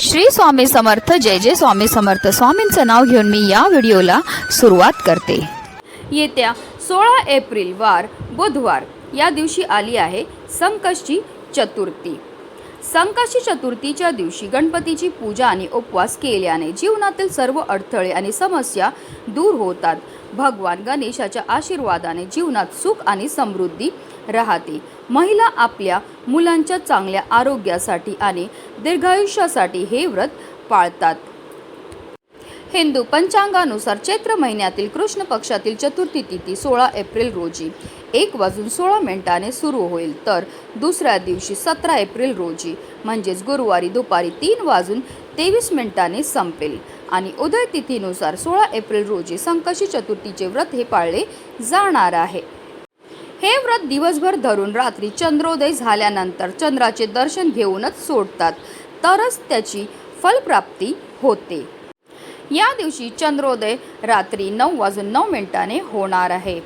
श्री स्वामी समर्थ जय जय स्वामी समर्थ. स्वामींचं नाव घेऊन मी या व्हिडिओला सुरुवात करते. येत्या सोळा एप्रिल वार बुधवार या दिवशी आली आहे संकष्टी चतुर्थी. संकष्टी चतुर्थीच्या दिवशी गणपतीची पूजा आणि उपवास केल्याने जीवनातील सर्व अडथळे आणि समस्या दूर होतात. भगवान गणेशाच्या आशीर्वादाने जीवनात सुख आणि समृद्धी राहते. महिला आपल्या मुलांच्या चांगल्या आरोग्यासाठी आणि दीर्घायुष्यासाठी हे व्रत पाळतात. हिंदू पंचांगानुसार चैत्र महिन्यातील कृष्ण पक्षातील चतुर्थी तिथी सोळा एप्रिल रोजी. एक वाजून सोळा मिनिटाने सुरू होईल तर दुसऱ्या दिवशी सतरा एप्रिल रोजी म्हणजेच गुरुवारी दुपारी तीन वाजून तेवीस मिनिटाने संपेल. आणि उदय तिथीनुसार सोळा एप्रिल रोजी संकशी चतुर्थीचे व्रत हे पाळले जाणार आहे. हे व्रत दिवसभर धरून रात्री चंद्रोदय झाल्यानंतर चंद्राचे दर्शन घेऊनच सोडतात तरच त्याची फलप्राप्ती होते. या दिवशी चंद्रोदय रात्री नऊ वाजून नऊ मिनिटाने होणार आहे.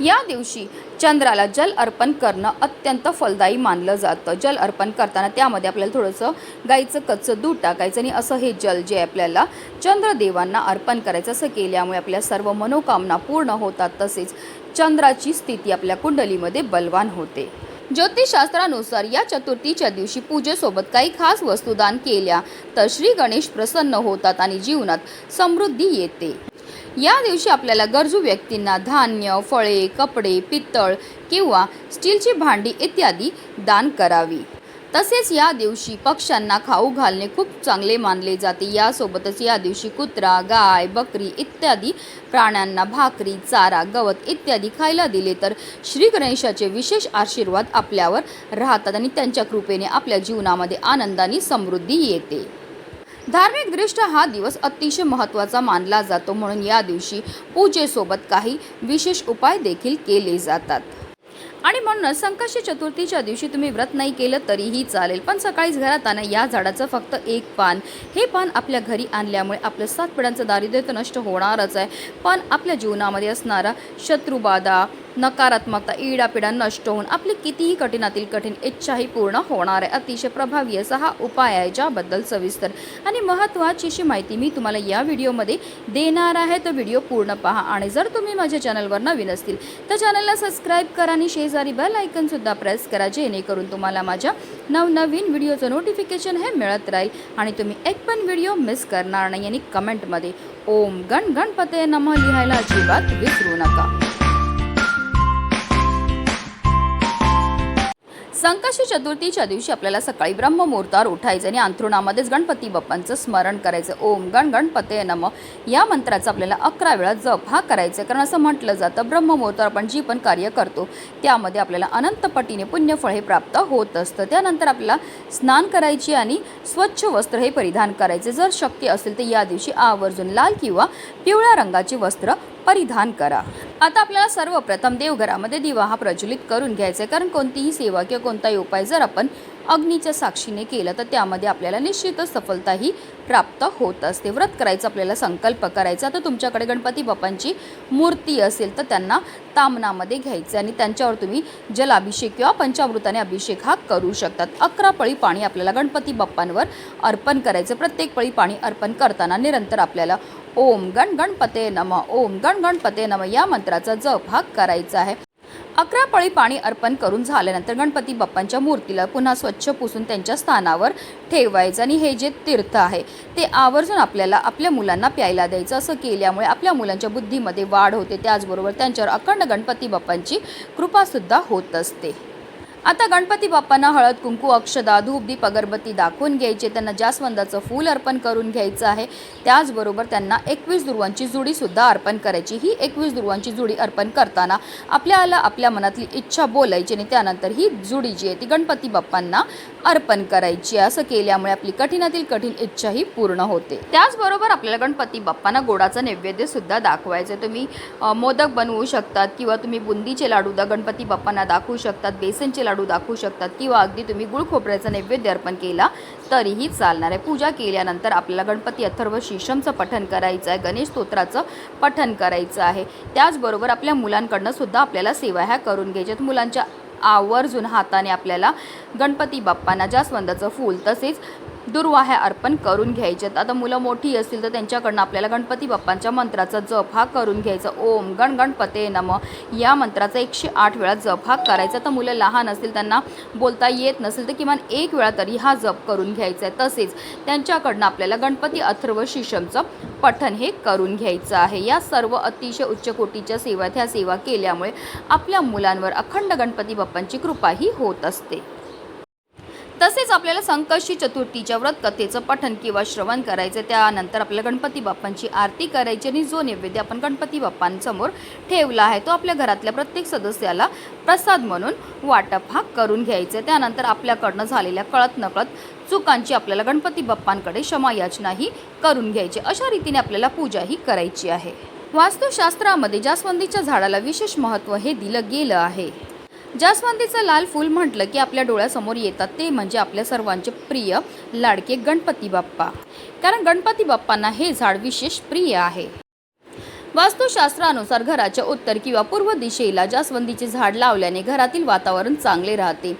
या दिवशी चंद्राला जल अर्पण करणं अत्यंत फलदायी मानलं जातं. जल अर्पण करताना त्यामध्ये आपल्याला थोडंसं गाईचं कच्चं दूध टाकायचं आणि असं हे जल जे आपल्याला चंद्रदेवांना अर्पण करायचं असं केल्यामुळे आपल्या सर्व मनोकामना पूर्ण होतात. तसेच चंद्राची स्थिती आपल्या कुंडलीमध्ये बलवान होते. ज्योतिषशास्त्रानुसार या चतुर्थीच्या दिवशी पूजेसोबत काही खास वस्तू दान केल्या तर श्री गणेश प्रसन्न होतात आणि जीवनात समृद्धी येते. या दिवशी आपल्याला गरजू व्यक्तींना धान्य फळे कपडे पितळ किंवा स्टीलची भांडी इत्यादी दान करावी. तसेच या दिवशी पक्ष्यांना खाऊ घालणे खूप चांगले मानले जाते. यासोबतच या दिवशी कुत्रा गाय बकरी इत्यादी प्राण्यांना भाकरी चारा गवत इत्यादी खायला दिले तर श्री गणेशाचे विशेष आशीर्वाद आपल्यावर राहतात आणि त्यांच्या कृपेने आपल्या जीवनामध्ये आनंदाने समृद्धी येते. धार्मिकदृष्ट्या हा दिवस अतिशय महत्त्वाचा मानला जातो म्हणून या दिवशी पूजेसोबत काही विशेष उपाय देखील केले जातात. आणि म्हणूनच संकष्टी चतुर्थीच्या दिवशी तुम्ही व्रत नाही केलं तरीही चालेल. पण सकाळीच घरात आणा या झाडाचं फक्त एक पान. हे पान आपल्या घरी आणल्यामुळे आपलं सात पिढ्यांचं दारिद्र्य तर नष्ट होणारच आहे. पण आपल्या जीवनामध्ये असणारा शत्रुबाधा नकारात्मकता इडापिडा नष्ट होऊन आपली कितीही कठीणातील कठीण इच्छाही पूर्ण होणार आहे. अतिशय प्रभावी असा हा उपाय आहे ज्याबद्दल सविस्तर आणि महत्त्वाची अशी माहिती मी तुम्हाला या व्हिडिओमध्ये देणार आहे. तर व्हिडिओ पूर्ण पहा आणि जर तुम्ही माझ्या चॅनलवर नवीन असतील तर चॅनलला सबस्क्राईब करा आणि शेजारी बेल आयकनसुद्धा प्रेस करा जेणेकरून तुम्हाला माझ्या नवनवीन व्हिडिओचं नोटिफिकेशन हे मिळत राहील आणि तुम्ही एक पण व्हिडिओ मिस करणार नाही आणि कमेंटमध्ये ओम गण गणपते नमः लिहायला अजिबात विसरू नका. संकष्टी चतुर्थीच्या दिवशी आपल्याला सकाळी ब्रह्ममुहूर्तावर उठायचं आणि अंथरुणामध्येच गणपती बाप्पांचं स्मरण करायचं. ओम गण गणपते नम. या मंत्राचा आपल्याला अकरा वेळा जप हा करायचा. कारण असं म्हटलं जातं ब्रह्ममुहूर्तावर आपण जी पण कार्य करतो त्यामध्ये आपल्याला अनंतपटीने पुण्यफळ हे प्राप्त होत असतं. त्यानंतर आपल्याला स्नान करायची आणि स्वच्छ वस्त्र हे परिधान करायचे. जर शक्य असेल तर या दिवशी आवर्जून लाल किंवा पिवळ्या रंगाची वस्त्र परिधान करा. आता आपल्याला सर्वप्रथम देवघरामध्ये दिवा हा प्रज्वलित करून घ्यायचा आहे. कारण कोणतीही सेवा किंवा कोणताही उपाय जर आपण अग्नीच्या साक्षीने केलं तर त्यामध्ये आपल्याला निश्चितच सफलताही प्राप्त होत असते. व्रत करायचं आपल्याला संकल्प करायचा तर तुमच्याकडे गणपती बाप्पांची मूर्ती असेल तर त्यांना तामनामध्ये घ्यायचे आणि त्यांच्यावर तुम्ही जलाभिषेक किंवा पंचामृताने अभिषेक हा करू शकतात. अकरा पळी पाणी आपल्याला गणपती बाप्पांवर अर्पण करायचं प्रत्येक पळी पाणी अर्पण करताना निरंतर आपल्याला ओम गण गणपते नम ओम गण गणपते नम या मंत्राचा जप हा करायचा आहे. अकरा पळी पाणी अर्पण करून झाल्यानंतर गणपती बाप्पांच्या मूर्तीला पुन्हा स्वच्छ पुसून त्यांच्या स्थानावर ठेवायचं आणि हे जे तीर्थ आहे ते आवर्जून आपल्याला आपल्या मुलांना प्यायला द्यायचं. असं केल्यामुळे आपल्या मुलांच्या बुद्धीमध्ये वाढ होते. त्याचबरोबर त्यांच्यावर अखंड गणपती बाप्पांची कृपासुद्धा होत असते. आता गणपती बाप्पांना हळद कुंकू अक्षदा धूप दीप अगरबत्ती दाखवून घ्यायचे. त्यांना जास्वंदाचं फूल अर्पण करून घ्यायचं आहे त्याचबरोबर त्यांना एकवीस दुर्वांची जुडीसुद्धा अर्पण करायची. ही एकवीस दुर्वांची जुडी अर्पण करताना आपल्याला आपल्या मनातली इच्छा बोलायची आणि त्यानंतर ही जुडी जी आहे ती गणपती बाप्पांना अर्पण करायची असं केल्यामुळे आपली कठीणातील कठीण इच्छा ही पूर्ण होते. त्याचबरोबर आपल्याला गणपती बाप्पांना गोडाचं नैवेद्य सुद्धा दाखवायचं आहे. तुम्ही मोदक बनवू शकतात किंवा तुम्ही बुंदीचे लाडू द गणपती बाप्पांना दाखवू शकतात बेसनचे लाडू दाखवू शकतात किंवा अगदी तुम्ही गुळ खोबऱ्याचा नैवेद्य अर्पण केला तरीही चालणार आहे. पूजा केल्यानंतर आपल्याला गणपती अथर्व शीशमचं पठन करायचं आहे गणेश स्तोत्राचं पठन करायचं आहे. त्याचबरोबर आपल्या मुलांकडनं सुद्धा आपल्याला सेवा ह्या करून घ्यायच्यात मुलांच्या आवर्जून हाताने आपल्याला गणपती बाप्पांना जास्वंदाचं फूल तसेच दुर्वाह्या अर्पण करून घ्यायच्यात आता मुलं मोठी असतील तर त्यांच्याकडनं आपल्याला गणपती बाप्पांच्या मंत्राचा जप हा करून घ्यायचा. ओम गण गणपते नम. या मंत्राचा एकशे आठ वेळा जप हा करायचा. तर मुलं लहान असतील त्यांना बोलता येत नसेल तर किमान एक वेळा तरी हा जप करून घ्यायचा आहे. तसेच त्यांच्याकडनं आपल्याला गणपती अथर्व शिशमचं पठण हे करून घ्यायचं आहे. या सर्व अतिशय उच्च कोटीच्या सेवा ह्या सेवा केल्यामुळे आपल्या मुलांवर अखंड गणपती बाप्पांची कृपाही होत असते. तसेच आपल्याला संकष्टी चतुर्थीच्या व्रत कथेचं पठन किंवा श्रवण करायचं त्यानंतर आपल्याला गणपती बाप्पांची आरती करायची आणि जो नैवेद्य आपण गणपती बाप्पांसमोर ठेवला आहे तो आपल्या घरातल्या प्रत्येक सदस्याला प्रसाद म्हणून वाटप हा करून घ्यायचा त्यानंतर आपल्याकडनं झालेल्या कळत नकळत चुकांची आपल्याला गणपती बाप्पांकडे क्षमायाचनाही करून घ्यायची. अशा रीतीने आपल्याला पूजाही करायची आहे. वास्तुशास्त्रामध्ये जास्वंदीच्या झाडाला विशेष महत्त्व हे दिलं गेलं आहे. जास्वंदीचं लाल फूल म्हटलं की आपल्या डोळ्यासमोर येतात. ते म्हणजे आपल्या सर्वांचे प्रिय लाडके गणपती बाप्पा. कारण गणपती बाप्पांना हे झाड विशेष प्रिय आहे. वास्तुशास्त्रानुसार घराच्या उत्तर किंवा पूर्व दिशेला जास्वंदीचे झाड लावल्याने घरातील वातावरण चांगले राहते.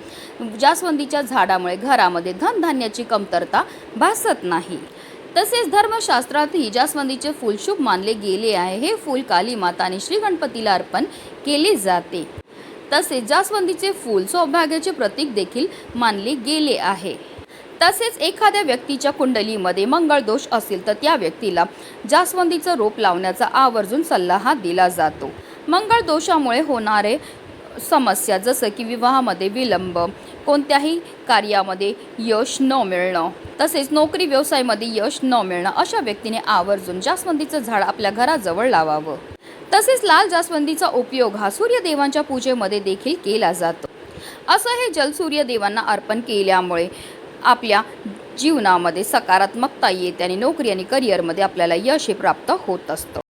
जास्वंदीच्या झाडामुळे घरामध्ये धनधान्याची कमतरता भासत नाही. तसेच धर्मशास्त्रातही जास्वंदीचे फूल शुभ मानले गेले आहे. हे फूल काली माता आणि श्री गणपतीला अर्पण केले जाते. तसेच जास्वंदीचे फूल सौभाग्याचे प्रतीक देखील मानले गेले आहे. तसेच एखाद्या व्यक्तीच्या कुंडलीमध्ये मंगळ दोष असेल तर त्या व्यक्तीला जास्वंदीचं रोप लावण्याचा आवर्जून सल्ला हा दिला जातो. मंगळ दोषामुळे होणारे समस्या जसं की विवाहामध्ये विलंब कोणत्याही कार्यामध्ये यश न मिळणं तसेच नोकरी व्यवसायामध्ये यश न मिळणं अशा व्यक्तीने आवर्जून जास्वंदीचं झाड आपल्या घराजवळ लावावं. तसेच लाल जास्वंदीचा उपयोग हा सूर्यदेवांच्या पूजेमध्ये देखील केला जातो. असं हे जल सूर्यदेवांना अर्पण केल्यामुळे आपल्या जीवनामध्ये सकारात्मकता येते आणि नोकरी आणि करिअरमध्ये आपल्याला यश हे प्राप्त होत असतं.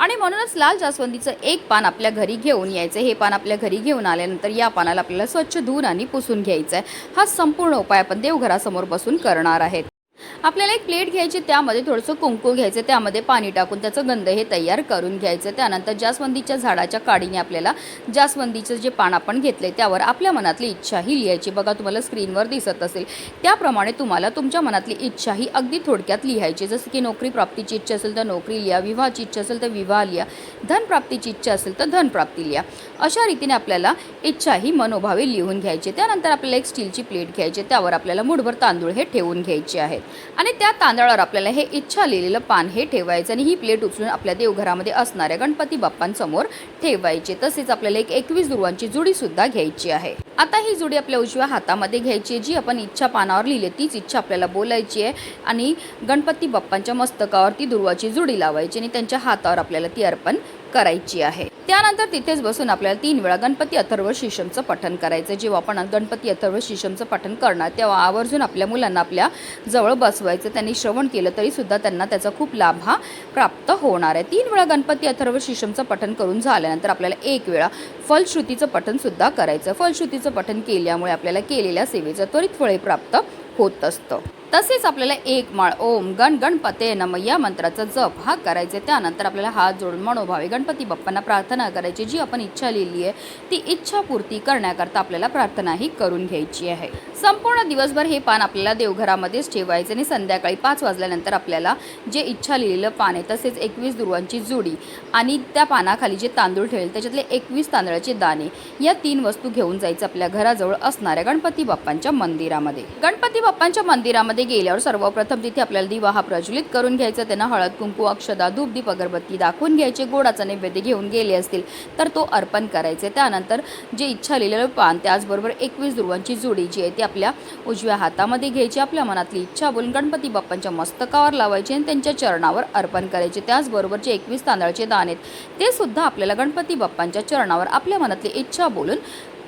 आणि म्हणूनच लाल जास्वंदीचं एक पान आपल्या घरी घेऊन यायचं. हे पान आपल्या घरी घेऊन आल्यानंतर या पानाला आपल्याला स्वच्छ धुवून आणि पुसून घ्यायचं आहे हा संपूर्ण उपाय आपण देवघरासमोर बसून करणार आहेत. आपल्याला एक प्लेट घ्यायची त्यामध्ये थोडंसं कुंकू घ्यायचं त्यामध्ये पाणी टाकून त्याचं गंध हे तयार करून घ्यायचं. त्यानंतर जास्वंदीच्या झाडाच्या काडीने आपल्याला जास्वंदीचं जे पान आपण घेतले त्यावर आपल्या मनातली इच्छाही लिहायची. बघा तुम्हाला स्क्रीनवर दिसत असेल. त्याप्रमाणे तुम्हाला तुमच्या मनातली इच्छा ही अगदी थोडक्यात लिहायची. जसं की नोकरी प्राप्तीची इच्छा असेल तर नोकरी लिहा विवाहाची इच्छा असेल तर विवाह लिहा. धनप्राप्तीची इच्छा असेल तर धनप्राप्ती लिहा. अशा रीतीने आपल्याला इच्छा ही मनोभावे लिहून घ्यायची. त्यानंतर आपल्याला एक स्टीलची प्लेट घ्यायची. त्यावर आपल्याला मुठभर तांदूळ हे ठेवून घ्यायचे आहेत. आणि त्या तांदळावर आपल्याला हे इच्छा लिहिलेलं पान हे ठेवायचं आणि ही प्लेट उचलून आपल्या देवघरामध्ये असणाऱ्या गणपती बाप्पांसमोर ठेवायचे. तसेच आपल्याला एक एकवीस दुर्वांची जुडीसुद्धा घ्यायची आहे. आता ही जुडी आपल्या उजव्या हातामध्ये घ्यायची आहे. जी आपण इच्छा पानावर लिहिली तीच इच्छा आपल्याला बोलायची आहे. आणि गणपती बाप्पांच्या मस्तकावर ती दुर्वाची जुडी लावायची आणि त्यांच्या हातावर आपल्याला ती अर्पण करायची आहे. त्यानंतर तिथेच बसून आपल्याला तीन वेळा गणपती अथर्व शिशमचं पठण करायचं जेव्हा आपण गणपती अथर्व शिशमचं पठण करणार तेव्हा आवर्जून आपल्या मुलांना आपल्या जवळ बसवायचं त्यांनी श्रवण केलं तरी सुद्धा त्यांना त्याचा खूप लाभ हा प्राप्त होणार आहे. तीन वेळा गणपती अथर्व शिशमचं पठण करून झाल्यानंतर आपल्याला एक वेळा फलश्रुतीचं पठण सुद्धा करायचं फलश्रुतीचं पठण केल्यामुळे आपल्याला केलेल्या सेवेचं त्वरित फळे प्राप्त होत असतं. तसेच आपल्याला एक माळ ओम गण गणपते नम या मंत्राचा जप हा करायचा त्यानंतर आपल्याला हात जोडून मनोभावे गणपती बाप्पांना प्रार्थना करायची जी आपण इच्छा लिहिली आहे ती इच्छा पूर्ती करण्याकरता आपल्याला प्रार्थनाही करून घ्यायची आहे. संपूर्ण दिवसभर हे पान आपल्याला देवघरामध्येच ठेवायचे आणि संध्याकाळी पाच वाजल्यानंतर आपल्याला जे इच्छा लिहिलेलं पान आहे तसेच एकवीस दुर्वांची जुडी आणि त्या पानाखाली जे तांदूळ ठेवेल त्याच्यातले एकवीस तांदळाचे दाणे या तीन वस्तू घेऊन जायचं आपल्या घराजवळ असणाऱ्या गणपती बाप्पांच्या मंदिरामध्ये. गणपती बाप्पांच्या मंदिरामध्ये गेल्यावर सर्वप्रथम तिथे आपल्याला दिवा हा प्रज्वलित करून घ्यायचा त्यांना हळद कुंकू अक्षदा धूप दीप अगरबत्ती दाखवून घ्यायचे. गोडाचा नैवेद्य घेऊन गेले असतील तर तो अर्पण करायचे. त्यानंतर जे इच्छा लिहिलेलं पान त्याचबरोबर एकवीस ध्रुवांची जोडी जी आहे ती आपल्या उजव्या हातामध्ये घ्यायची. आपल्या मनातली इच्छा बोलून गणपती बाप्पांच्या मस्तकावर लावायची आणि त्यांच्या चरणावर अर्पण करायचे. त्याचबरोबर जे एकवीस तांदळाचे दान आहेत ते सुद्धा आपल्याला गणपती बाप्पांच्या चरणावर आपल्या मनातली इच्छा बोलून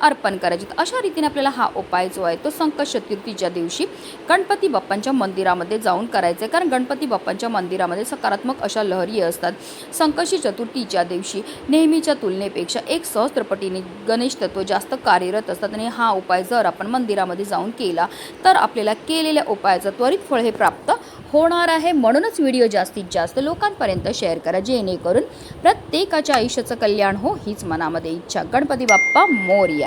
अर्पण करायचे. अशा रीतीने आपल्याला हा उपाय जो आहे तो संकट चतुर्थीच्या दिवशी गणपती बाप्पांच्या मंदिरामध्ये जाऊन करायचा. आहे कारण गणपती बाप्पांच्या मंदिरामध्ये सकारात्मक अशा लहरी असतात. संकशी चतुर्थीच्या दिवशी नेहमीच्या तुलनेपेक्षा एक सहस्त्रपटीने गणेश तत्व जास्त कार्यरत असतात. आणि हा उपाय जर आपण मंदिरामध्ये जाऊन केला तर आपल्याला केलेल्या उपायाचं त्वरित फळ हे प्राप्त होणार आहे. म्हणूनच व्हिडिओ जास्तीत जास्त लोकांपर्यंत शेअर करा. जेणेकरून प्रत्येकाच्या आयुष्याचं कल्याण हो हीच मनामध्ये इच्छा. गणपती बाप्पा मोर्या.